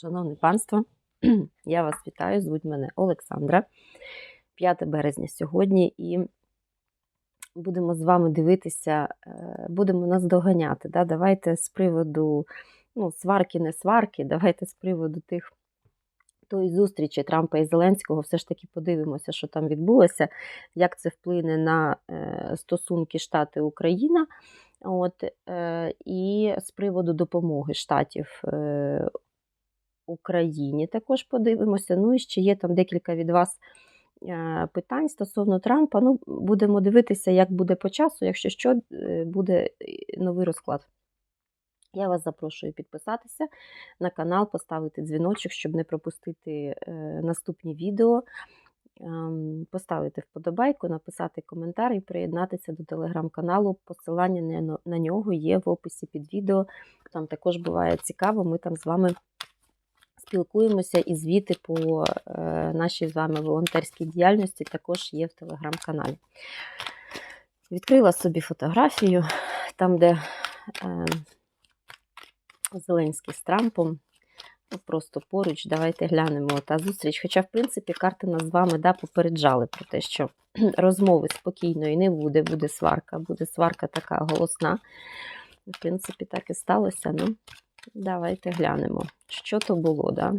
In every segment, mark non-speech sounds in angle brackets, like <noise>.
Шановне панство, <clears throat> я вас вітаю, звуть мене Олександра. 5 березня сьогодні, і будемо з вами дивитися, е, будемо нас доганяти. Да? Давайте з приводу ну, сварки, не сварки, давайте з приводу тих тої зустрічі Трампа і Зеленського все ж таки подивимося, що там відбулося, як це вплине на е, стосунки Штати Україна. От, е, І з приводу допомоги штатів Україні також подивимося. Ну і ще є там декілька від вас е, питань стосовно Трампа. Ну, Будемо дивитися, як буде по часу, якщо що, е, буде новий розклад. Я вас запрошую підписатися на канал, поставити дзвіночок, щоб не пропустити е, наступні відео. Ем, поставити вподобайку, написати коментар і приєднатися до телеграм-каналу. Посилання на нього є в описі під відео. Там також буває цікаво, ми там з вами спілкуємося і звіти по е, нашій з вами волонтерській діяльності також є в телеграм-каналі. Відкрила собі фотографію, там, де е, Зеленський з Трампом. Ну, Просто поруч, давайте глянемо та зустріч. Хоча, в принципі, карти нас з вами да, попереджали про те, що <clears throat> розмови спокійної не буде, буде сварка, буде сварка така голосна. В принципі, так і сталося. Ну, Давайте глянемо, що то було, да?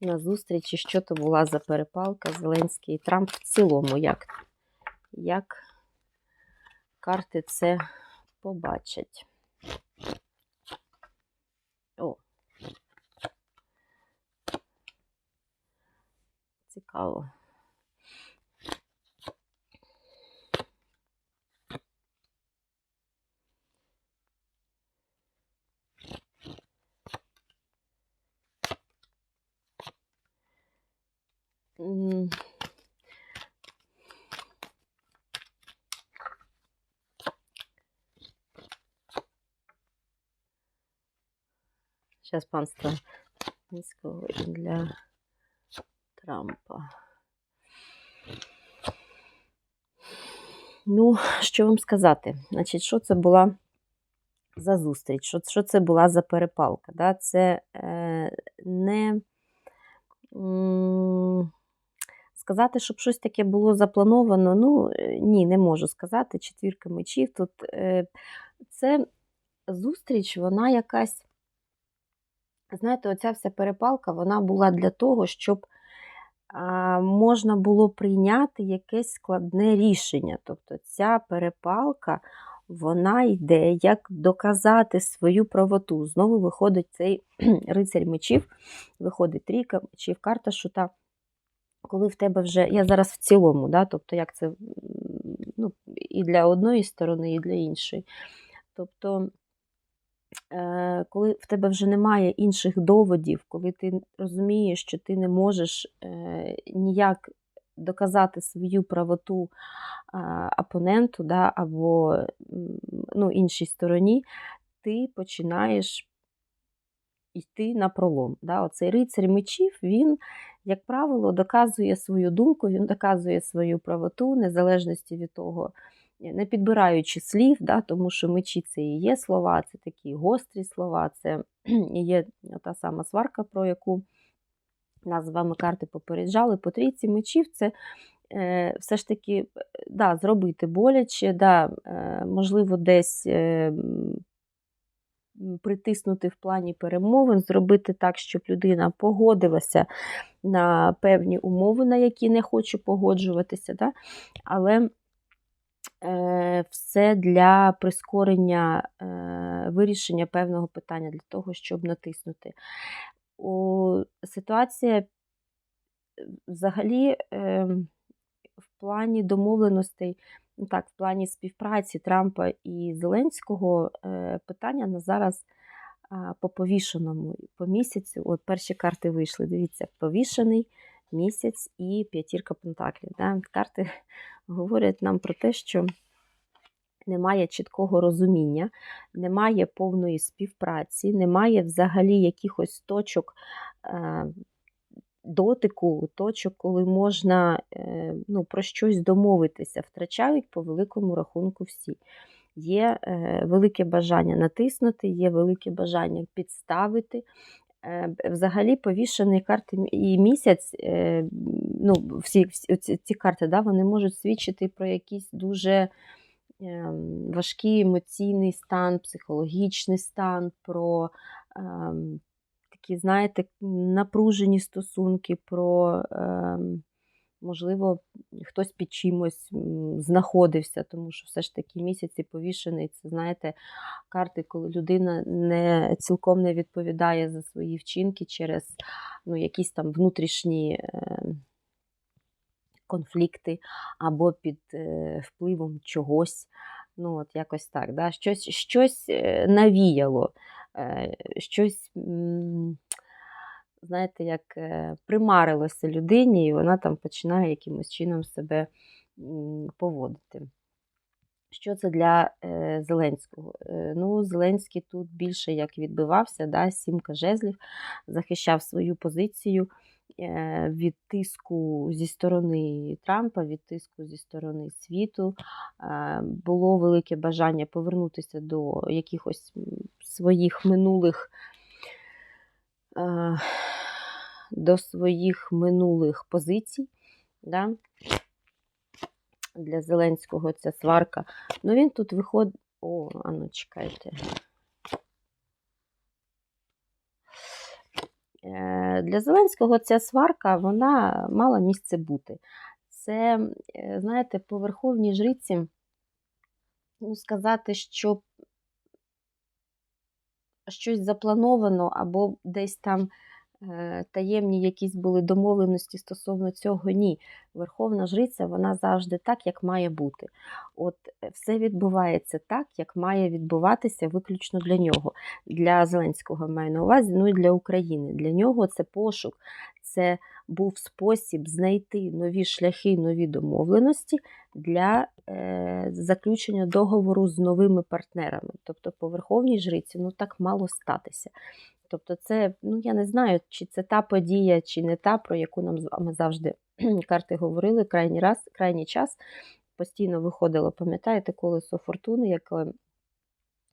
На зустрічі, що то була за перепалка Зеленський і Трамп в цілому, як, як карти це побачать. О. Цікаво. Зараз панство для Трампа. Ну, що вам сказати? Значить, що це була за зустріч? Що, що це була за перепалка? Да? Це е, не м сказати, щоб щось таке було заплановано, ну, ні, не можу сказати. Четвірка мечів. Тут е, це зустріч, вона якась. Знаєте, оця вся перепалка вона була для того, щоб можна було прийняти якесь складне рішення. Тобто ця перепалка вона йде, як доказати свою правоту. Знову виходить цей <clears throat> рицарь мечів, виходить трійка мечів, карта шута. Коли в тебе вже, я зараз в цілому, да, тобто як це ну, і для одної сторони, і для іншої. Тобто коли в тебе вже немає інших доводів, коли ти розумієш, що ти не можеш е, ніяк доказати свою правоту опоненту да, або ну, іншій стороні, ти починаєш йти на пролом. Да. Оцей рицарь мечів, він, як правило, доказує свою думку, він доказує свою правоту, незалежності від того не підбираючи слів, да, тому що мечі це і є слова, це такі гострі слова, це <clears throat> і є та сама сварка, про яку нас з вами карти попереджали. По трійці мечів це е, все ж таки да, зробити боляче, да, е, можливо, десь. Е, Притиснути в плані перемовин, зробити так, щоб людина погодилася на певні умови, на які не хоче погоджуватися. Да? Але Е, все для прискорення е, вирішення певного питання, для того, щоб натиснути. Ситуація е, взагалі в плані домовленостей, ну так, в плані співпраці Трампа і Зеленського питання на зараз по повішеному по місяцю. От перші карти вийшли. Дивіться, повішений місяць і п'ятірка пентаклів. Да? Карти <laughs> говорять нам про те, що немає чіткого розуміння, немає повної співпраці, немає взагалі якихось точок е, дотику, точок, коли можна е, ну, про щось домовитися, втрачають по великому рахунку всі. є е, велике бажання натиснути, є велике бажання підставити. Е, Взагалі, повішений карти і місяць, е, ну, всі, всі ці, ці карти, да, вони можуть свідчити про якийсь дуже ем, важкий емоційний стан, психологічний стан, про ем, такі, знаєте, напружені стосунки, про, ем, можливо, хтось під чимось знаходився, тому що все ж таки місяці повішений, це, знаєте, карти, коли людина не цілком не відповідає за свої вчинки через ну, якісь там внутрішні. ем, Конфлікти або під е, впливом чогось. Ну, от якось так. Да? Щось, щось е, навіяло, е, щось, знаєте, як е, примарилося людині, і вона там починає якимось чином себе поводити. Що це для е, Зеленського? Е, ну, Зеленський тут більше як відбивався, да, сімка жезлів, захищав свою позицію від тиску зі сторони Трампа, від тиску зі сторони світу. Було велике бажання повернутися до якихось своїх минулих. До своїх минулих позицій. Да? Для Зеленського ця сварка. Ну він тут виходить. О, а ну чекайте. Е, Для Зеленського ця сварка вона мала місце бути. Це, е, знаєте, по верховній жриці, ну, сказати, що щось заплановано, або десь там таємні якісь були домовленості стосовно цього, ні. Верховна жриця, вона завжди так, як має бути. От е, все відбувається так, як має відбуватися виключно для нього. Для Зеленського маю на увазі, ну і для України. Для нього це пошук, це був спосіб знайти нові шляхи, нові домовленості для е, заключення договору з новими партнерами. Тобто, по верховній жриці, ну так мало статися. Тобто, це, ну я не знаю, чи це та подія, чи не та, про яку нам з вами завжди <clears throat> карти говорили крайній раз, крайній час. Постійно виходило, пам'ятаєте, колесо фортуни, яке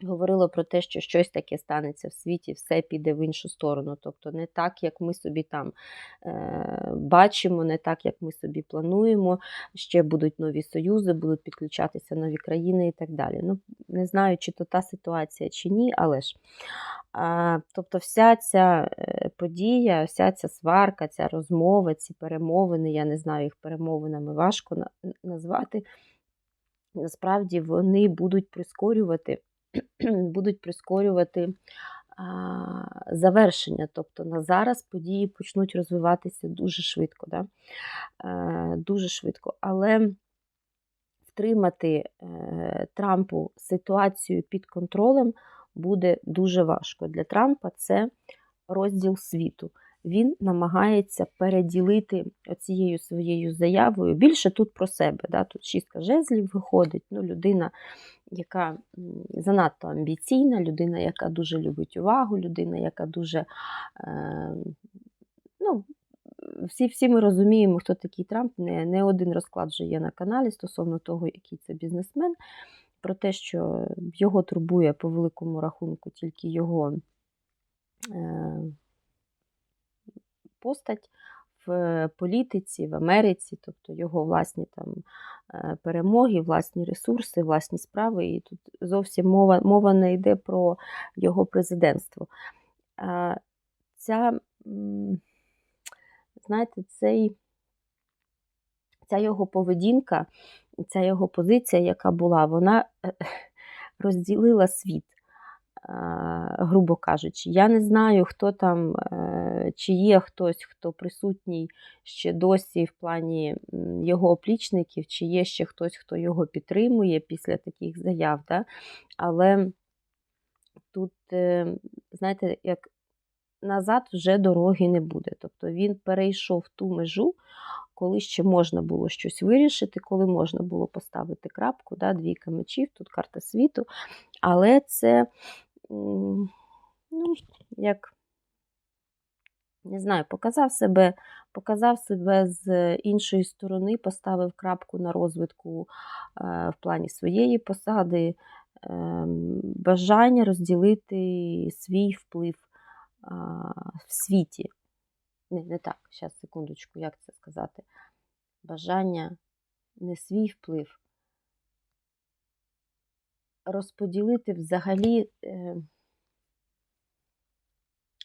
говорило про те, що щось таке станеться в світі, все піде в іншу сторону. Тобто не так, як ми собі там е, бачимо, не так, як ми собі плануємо. Ще будуть нові союзи, будуть підключатися нові країни і так далі. Ну, Не знаю, чи то та ситуація, чи ні, але ж. А, Тобто, вся ця е, подія, вся ця сварка, ця розмова, ці перемовини, я не знаю, їх перемовинами важко назвати. Насправді вони будуть прискорювати, <clears throat> будуть прискорювати завершення. Тобто на зараз події почнуть розвиватися дуже швидко. Да? Е, дуже швидко. Але втримати е, Трампу ситуацію під контролем буде дуже важко. Для Трампа це розділ світу. Він намагається переділити цією своєю заявою. Більше тут про себе. Да? Тут шістка жезлів виходить. Ну, людина, яка занадто амбіційна, людина, яка дуже любить увагу, людина, яка дуже. Е, ну, всі, всі ми розуміємо, хто такий Трамп. Не, не один розклад вже є на каналі стосовно того, який це бізнесмен. Про те, що його турбує по великому рахунку тільки його е, постать в політиці, в Америці, тобто його власні там е, перемоги, власні ресурси, власні справи. І тут зовсім мова, мова не йде про його президентство. Е, Ця, знаєте, цей, ця його поведінка, ця його позиція, яка була, вона е, <laughs> розділила світ е, грубо кажучи. Я не знаю, хто там, е, чи є хтось, хто присутній ще досі в плані його оплічників, чи є ще хтось, хто його підтримує після таких заяв. Да? Але тут, е, знаєте, як назад вже дороги не буде. Тобто він перейшов ту межу, коли ще можна було щось вирішити, коли можна було поставити крапку, да, двійка мечів, тут карта світу. Але це, ну, як, не знаю, показав себе, показав себе з іншої сторони, поставив крапку на розвитку е, в плані своєї посади. ем, бажання розділити свій вплив в світі. Не, не так, зараз, секундочку, як це сказати? Бажання не свій вплив. Розподілити взагалі, е,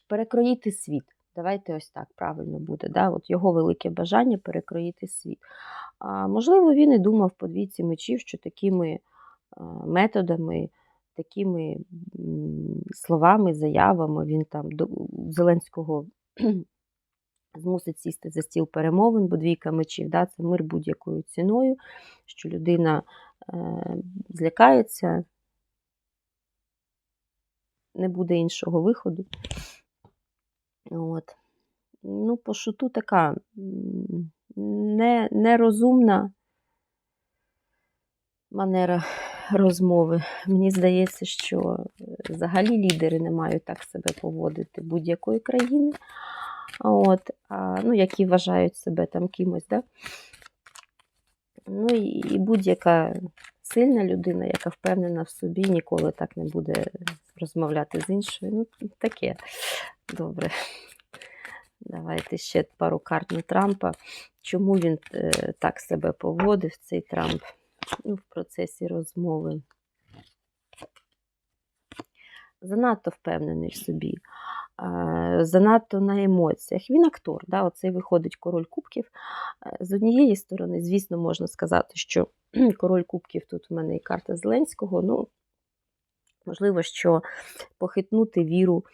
перекроїти світ. Давайте ось так правильно буде. Да? От Його велике бажання перекроїти світ. А, Можливо, він і думав по двійці мечів, що такими методами, такими словами, заявами він там до Зеленського <clears throat> змусить сісти за стіл перемовин, бо двійка мечів да, це мир будь-якою ціною, що людина е, злякається, не буде іншого виходу. От. Ну, по шуту така не, нерозумна манера розмови. Мені здається, що взагалі лідери не мають так себе поводити будь-якої країни, от, а, ну, які вважають себе там кимось. Да? Ну і будь-яка сильна людина, яка впевнена в собі, ніколи так не буде розмовляти з іншою. Ну, таке добре. Давайте ще пару карт на Трампа. Чому він е, так себе поводив, цей Трамп ну, в процесі розмови? Занадто впевнений в собі, занадто на емоціях. Він актор, да, оцей виходить король кубків. З однієї сторони, звісно, можна сказати, що <clears throat> король кубків тут у мене і карта Зеленського. ну, Можливо, що похитнути віру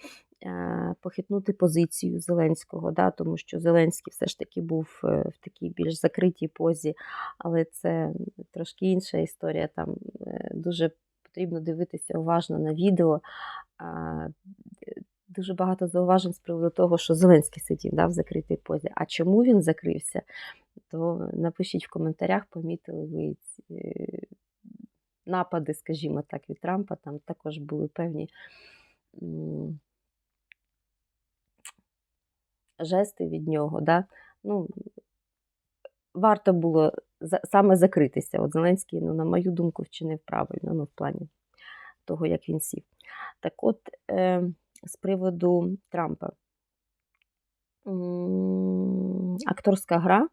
Е, похитнути позицію Зеленського, да, тому що Зеленський все ж таки був е, в такій більш закритій позі, але це трошки інша історія. Там е, дуже потрібно дивитися уважно на відео. Дуже багато зауважень з приводу того, що Зеленський сидів да, в закритій позі. А чому він закрився, то напишіть в коментарях, помітили ви напади, скажімо так, від Трампа. Там також були певні жести від нього. Да? Ну, Варто було саме закритися. От Зеленський, ну, на мою думку, вчинив правильно, ну, в плані того, як він сів. Так от, е, з приводу Трампа. Акторська гра,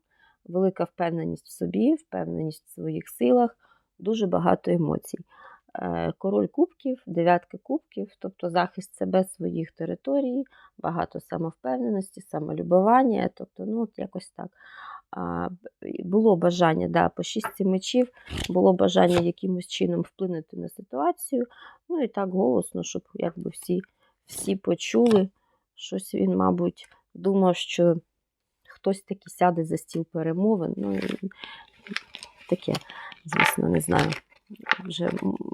велика впевненість в собі, впевненість в своїх силах, дуже багато емоцій. Е, король кубків, дев'ятки кубків, тобто захист себе своїх територій, багато самовпевненості, самолюбування, тобто, ну, от якось так. Було бажання да, по шістці мечів, було бажання якимось чином вплинути на ситуацію. Ну і так голосно, щоб якби всі всі почули. Щось він, мабуть, думав, що хтось таки сяде за стіл перемовин. Ну, Таке, звісно, не знаю вже,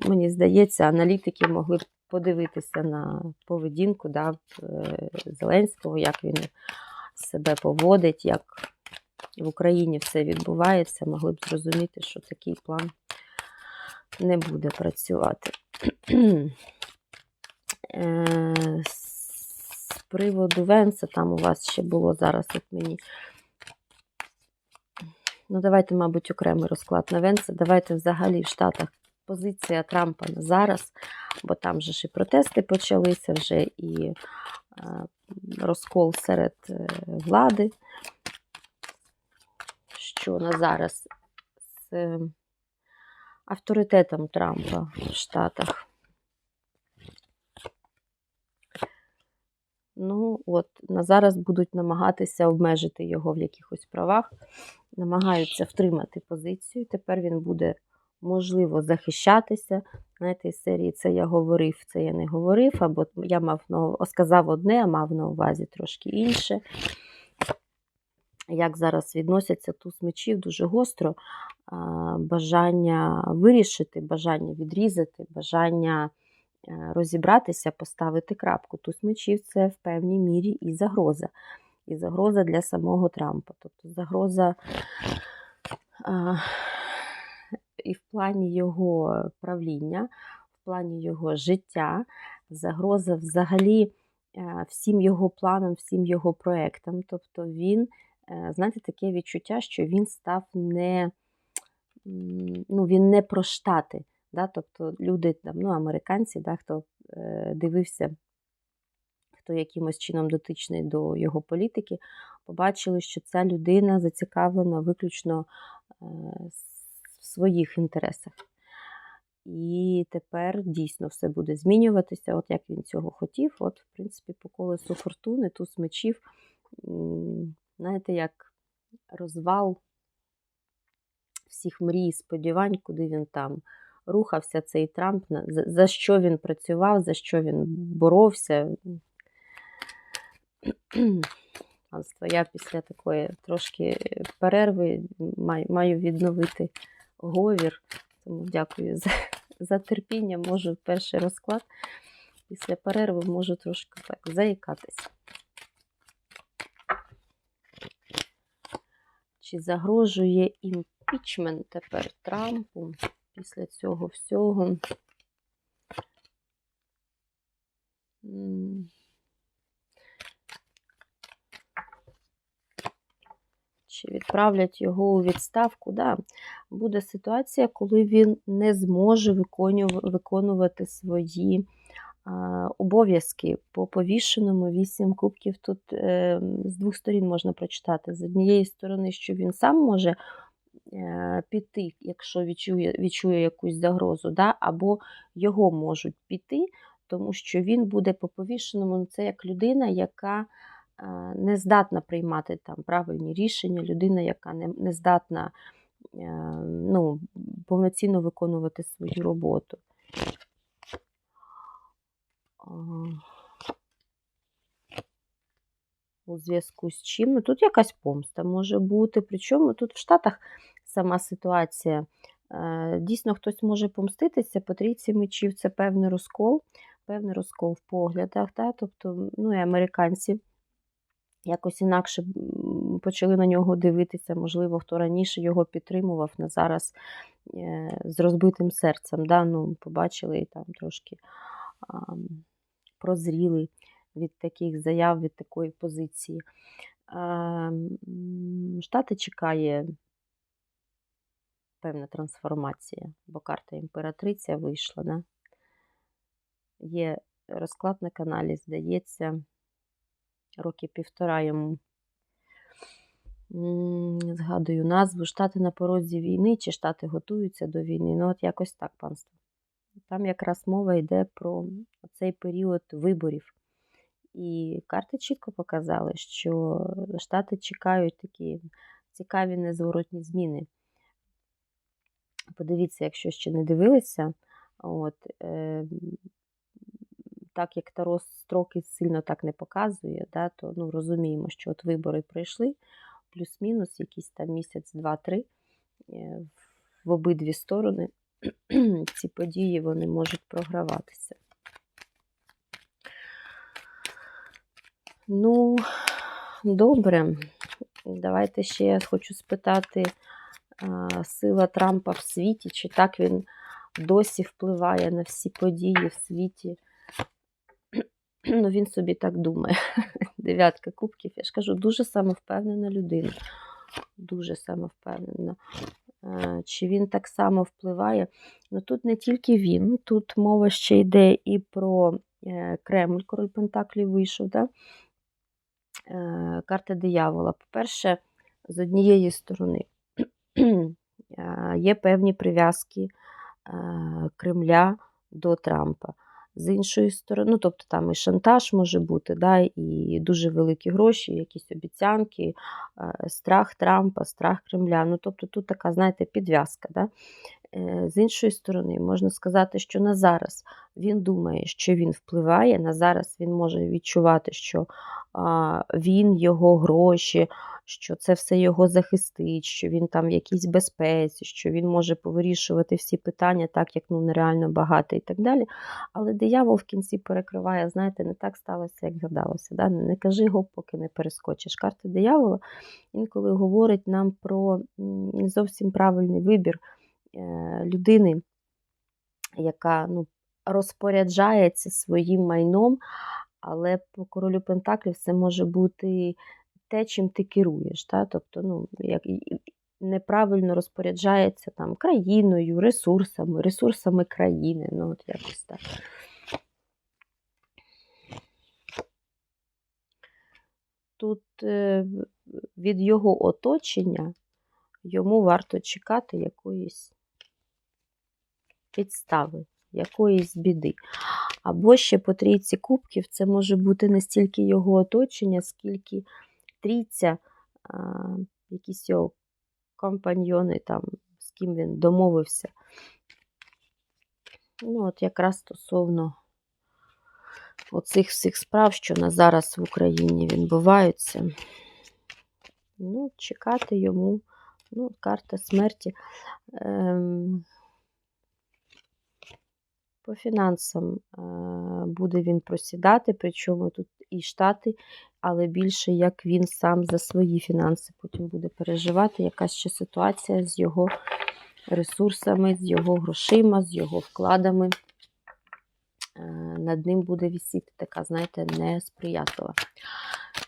мені здається, аналітики могли б подивитися на поведінку да, е, Зеленського, як він себе поводить, як в Україні все відбувається, могли б зрозуміти, що такий план не буде працювати. <clears throat> Е, з приводу Венса, там у вас ще було зараз, от мені Ну, давайте, мабуть, окремий розклад на Венса. Давайте взагалі в Штатах позиція Трампа на зараз, бо там же ж і протести почалися вже і розкол серед е, влади. Що на зараз з е, авторитетом Трампа в Штатах. Ну, от, на зараз будуть намагатися обмежити його в якихось правах намагаються втримати позицію. Тепер він буде, можливо, захищатися. Знаєте, із серії це я говорив, це я не говорив, або я мав на сказав одне, а мав на увазі трошки інше. Як зараз відносяться туз мечів дуже гостро, бажання вирішити, бажання відрізати, бажання е, розібратися, поставити крапку. Туз мечів це в певній мірі і загроза і загроза для самого Трампа. Тобто загроза а, і в плані його правління, в плані його життя, загроза взагалі всім його планам, всім його проектам. Тобто він, е, знаєте, таке відчуття, що він став не ну, він не про штати. Да? Тобто люди, там, ну, американці, да, хто е, дивився, хто якимось чином дотичний до його політики, побачили, що ця людина зацікавлена виключно е, в своїх інтересах. І тепер дійсно все буде змінюватися, от як він цього хотів. От, в принципі, по колесу фортуни, туз мечів, знаєте, як розвал всіх мрій, сподівань, куди він там рухався, цей Трамп, за, за що він працював, за що він боровся. Я після такої трошки перерви маю, відновити говір. Тому дякую за, <laughs> за терпіння. Можу перший розклад. Після перерви можу трошки так заїкатися. Чи загрожує імпічмент тепер Трампу після цього всього? Чи відправлять його у відставку? Да. Буде ситуація, коли він не зможе виконувати свої обов'язки по повішеному вісім кубків. Тут е, з двох сторін можна прочитати. З однієї сторони, що він сам може е, піти, якщо відчує, відчує якусь загрозу, да? або його можуть піти, тому що він буде по повішеному. Ну, Це як людина, яка не здатна приймати там правильні рішення, людина, яка не, не здатна е, ну, повноцінно виконувати свою роботу. У зв'язку з чим? Ну, тут якась помста може бути. Причому тут в Штатах сама ситуація. Е, Дійсно, хтось може помститися, по трійці мечів це певний розкол, певний розкол в поглядах. Да? Тобто, ну і американці якось інакше почали на нього дивитися. Можливо, хто раніше його підтримував, на зараз е, з розбитим серцем. Да? Ну, побачили там трошки а, прозріли від таких заяв, від такої позиції. Штати чекає певна трансформація, бо карта імператриця вийшла. Да? Є розклад на каналі, здається, роки півтора йому. Згадую назву Штати на порозі війни, чи Штати готуються до війни. Ну, от якось так, панство. Там якраз мова йде про цей період виборів. І карти чітко показали, що Штати чекають такі цікаві незворотні зміни. Подивіться, якщо ще не дивилися, от, е, так як Таро строки сильно так не показує, да, то ну, розуміємо, що от вибори пройшли, плюс-мінус, якийсь там місяць, два-три е, в обидві сторони <clears throat> ці події вони можуть програватися. Ну, добре. Давайте ще я хочу спитати сила Трампа в світі, чи так він досі впливає на всі події в світі. Ну, він собі так думає. <laughs> Дев'ятка кубків. Я ж кажу, дуже самовпевнена людина. Дуже самовпевнена. Е, Чи він так само впливає? Ну тут не тільки він, тут мова ще йде і про е, Кремль, король Пентаклів вийшов. Да? Е, Карта диявола. По-перше, з однієї сторони <clears throat> є певні прив'язки Кремля до Трампа. З іншої сторони, ну, тобто там і шантаж може бути, да, і дуже великі гроші, якісь обіцянки, е, страх Трампа, страх Кремля. Ну, тобто тут така, знаєте, підв'язка. Да? Е, З іншої сторони, можна сказати, що на зараз він думає, що він впливає, на зараз він може відчувати, що він, його гроші, що це все його захистить, що він там в якійсь безпеці, що він може повирішувати всі питання так, як ну, нереально багато і так далі. Але диявол в кінці перекриває, знаєте, не так сталося, як гадалося. Да? Не кажи гоп, поки не перескочиш. Карта диявола інколи говорить нам про не зовсім правильний вибір людини, яка ну, розпоряджається своїм майном, але по королю Пентаклів це може бути те, чим ти керуєш. Та? Тобто, ну, як, неправильно розпоряджається там країною, ресурсами, ресурсами країни. Ну, от якось так. Тут е, від його оточення йому варто чекати якоїсь підстави, якоїсь біди. Або ще по трійці кубків це може бути не стільки його оточення, скільки трійця, а, якісь його компаньйони, там, з ким він домовився. Ну, от якраз стосовно оцих всіх справ, що на зараз в Україні відбуваються. Ну, чекати йому, ну, карта смерті. Ем, по фінансам е, буде він просідати, причому тут і штати, але більше як він сам за свої фінанси потім буде переживати. Якась ще ситуація з його ресурсами, з його грошима, з його вкладами. Е, Над ним буде вісіти така, знаєте, несприятлива.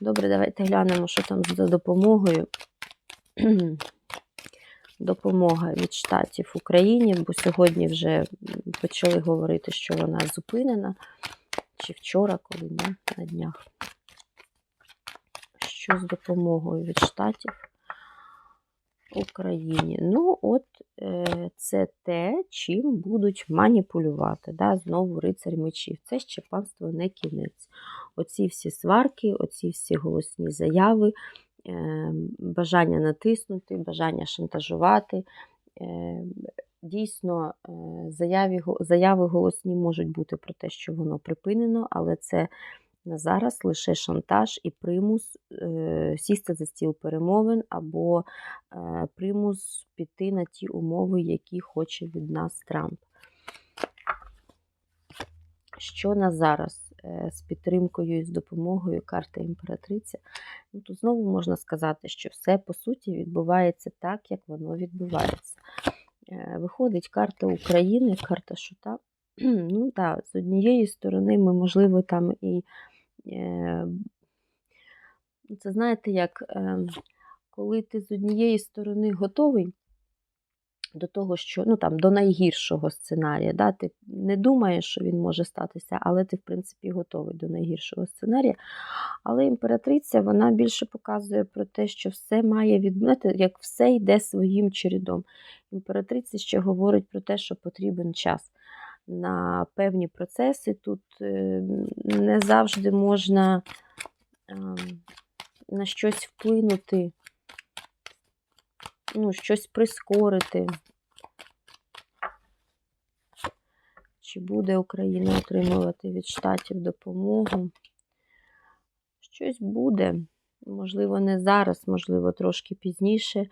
Добре, давайте глянемо, що там за допомогою. Допомога від штатів Україні, бо сьогодні вже почали говорити, що вона зупинена. Чи вчора, коли не, на днях. Що з допомогою від штатів Україні? Ну, от е, це те, чим будуть маніпулювати. Да? Знову рицарь мечів. Це ще панство не кінець. Оці всі сварки, оці всі голосні заяви. Е, бажання натиснути, бажання шантажувати. Е, дійсно, е, заяві, заяви голосні можуть бути про те, що воно припинено, але це на зараз лише шантаж і примус сісти за стіл перемовин або примус піти на ті умови, які хоче від нас Трамп. Що на зараз? З підтримкою і з допомогою карти імператриця, ну, тут знову можна сказати, що все по суті відбувається так, як воно відбувається. Е, виходить карта України, карта Шута. <clears throat> Ну так, з однієї сторони, ми, можливо, там і е, це знаєте, як ем, коли ти з однієї сторони готовий до того, що ну там до найгіршого сценарія. Да? Ти не думаєш, що він може статися, але ти, в принципі, готовий до найгіршого сценарія. Але імператриця вона більше показує про те, що все має відбути, як все йде своїм чередом. Імператриця ще говорить про те, що потрібен час. На певні процеси тут е, не завжди можна ем, на щось вплинути ну, щось прискорити. Чи буде Україна отримувати від штатів допомогу? Щось буде. Можливо, не зараз, можливо, трошки пізніше,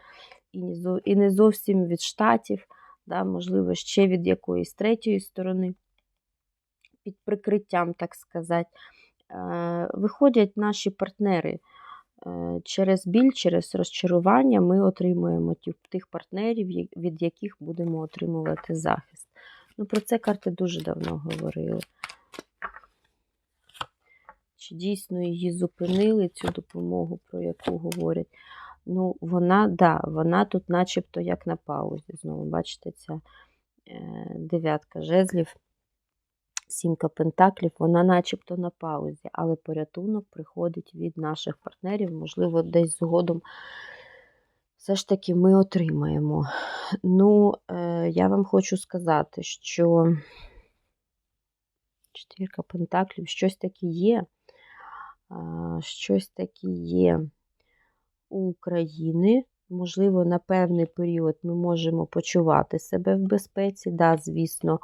і не зовсім від штатів, да, можливо, ще від якоїсь третьої сторони, під прикриттям, так сказати, е, виходять наші партнери. Е, через біль, через розчарування ми отримуємо тих партнерів, від яких будемо отримувати захист. Ну, Про це карти дуже давно говорили. Чи дійсно її зупинили, цю допомогу, про яку говорять? Ну, вона, да, вона тут начебто як на паузі. Знову, бачите, ця е, дев'ятка жезлів. Сімка Пентаклів, вона начебто на паузі, але порятунок приходить від наших партнерів, можливо, десь згодом все ж таки ми отримаємо. Ну, е, я вам хочу сказати, що четвірка Пентаклів, щось таке є, щось таке є у України. Можливо, на певний період ми можемо почувати себе в безпеці. Да, звісно,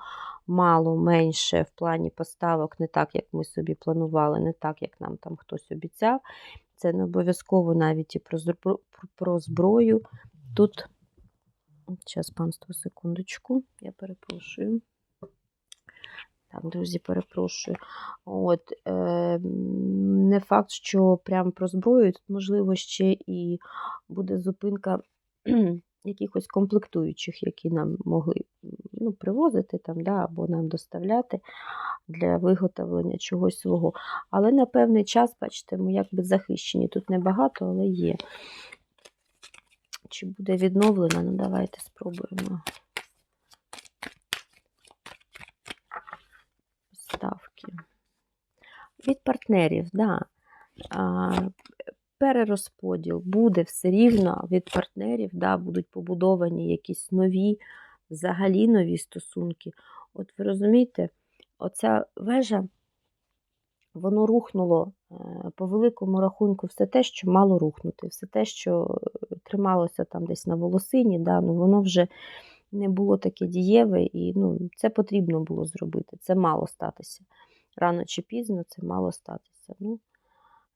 мало менше в плані поставок, не так, як ми собі планували, не так, як нам там хтось обіцяв. Це не обов'язково навіть і про зброю. Тут, зараз, панство, секундочку, я перепрошую. Так, друзі, перепрошую. От, е, Не факт, що прямо про зброю, тут, можливо, ще і буде зупинка якихось комплектуючих, які нам могли ну, привозити там, да, або нам доставляти для виготовлення чогось свого. Але на певний час, бачите, ми якби захищені. Тут небагато, але є. Чи буде відновлена? Ну, давайте спробуємо. Ставки. Від партнерів, да. Перерозподіл буде все рівно від партнерів, да, будуть побудовані якісь нові, взагалі нові стосунки. От ви розумієте, оця вежа, воно рухнуло е, по великому рахунку все те, що мало рухнути, все те, що е, трималося там десь на волосині, да, ну, воно вже не було таке дієве, і ну, це потрібно було зробити. Це мало статися. Рано чи пізно це мало статися. Ну,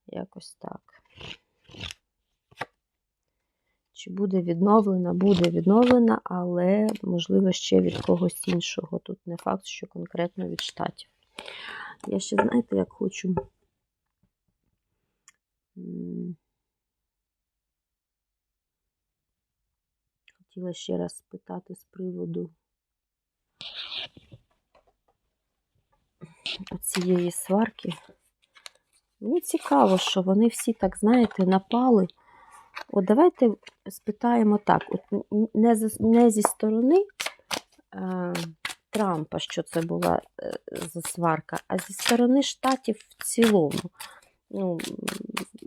якось так. Чи буде відновлена? Буде відновлена, але, можливо, ще від когось іншого. Тут не факт, що конкретно від штатів. Я ще, знаєте, як хочу. Хотіла ще раз спитати з приводу цієї сварки. Мені цікаво, що вони всі так, знаєте, напали. От давайте спитаємо так: от не, не зі сторони е, Трампа, що це була е, за сварка, а зі сторони штатів в цілому. Ну,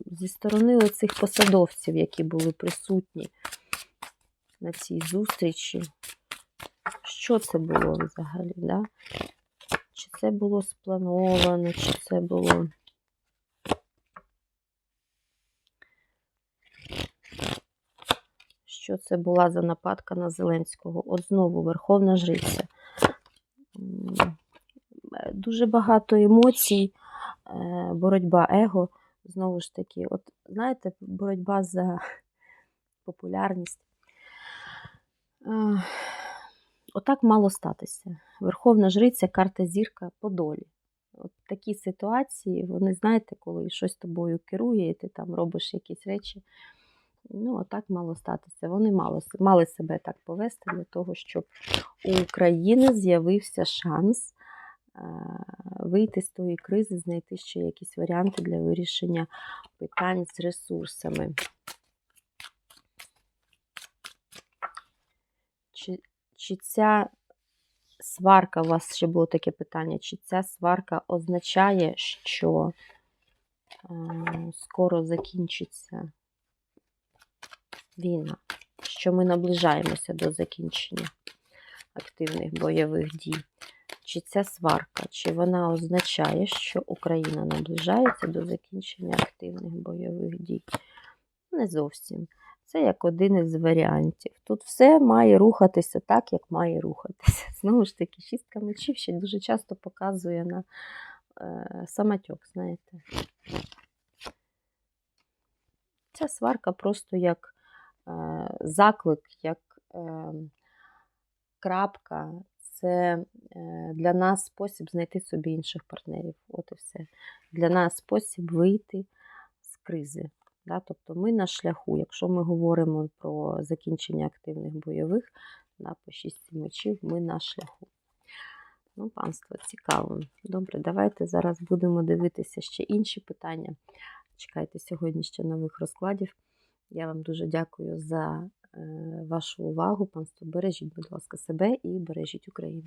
зі сторони оцих посадовців, які були присутні на цій зустрічі. Що це було взагалі? Да? Чи це було сплановано, чи це було. Що це була за нападка на Зеленського? От знову Верховна Жриця. Дуже багато емоцій, е, боротьба его. Знову ж таки, от знаєте, боротьба за популярність. Е, Отак мало статися. Верховна Жриця, карта зірка по долі. От такі ситуації, вони, знаєте, коли щось тобою керує, і ти там робиш якісь речі. Ну, отак мало статися. Вони мали, мали себе так повести для того, щоб у України з'явився шанс е, вийти з тої кризи, знайти ще якісь варіанти для вирішення питань з ресурсами. Чи, чи ця сварка, у вас ще було таке питання, чи ця сварка означає, що е, скоро закінчиться війна, що ми наближаємося до закінчення активних бойових дій. Чи ця сварка, чи вона означає, що Україна наближається до закінчення активних бойових дій? Не зовсім. Це як один із варіантів. Тут все має рухатися так, як має рухатися. <laughs> Знову ж таки, шістка мечів ще дуже часто показує на е, самотьок, знаєте. Ця сварка просто як заклик, як е, крапка. Це е, для нас спосіб знайти собі інших партнерів. От і все. Для нас спосіб вийти з кризи. Да? Тобто ми на шляху, якщо ми говоримо про закінчення активних бойових, да, по шісті мечів, ми на шляху. Ну, панство, цікаво. Добре, давайте зараз будемо дивитися ще інші питання. Чекайте сьогодні ще нових розкладів. Я вам дуже дякую за е, вашу увагу. Панство, бережіть, будь ласка, себе і бережіть Україну.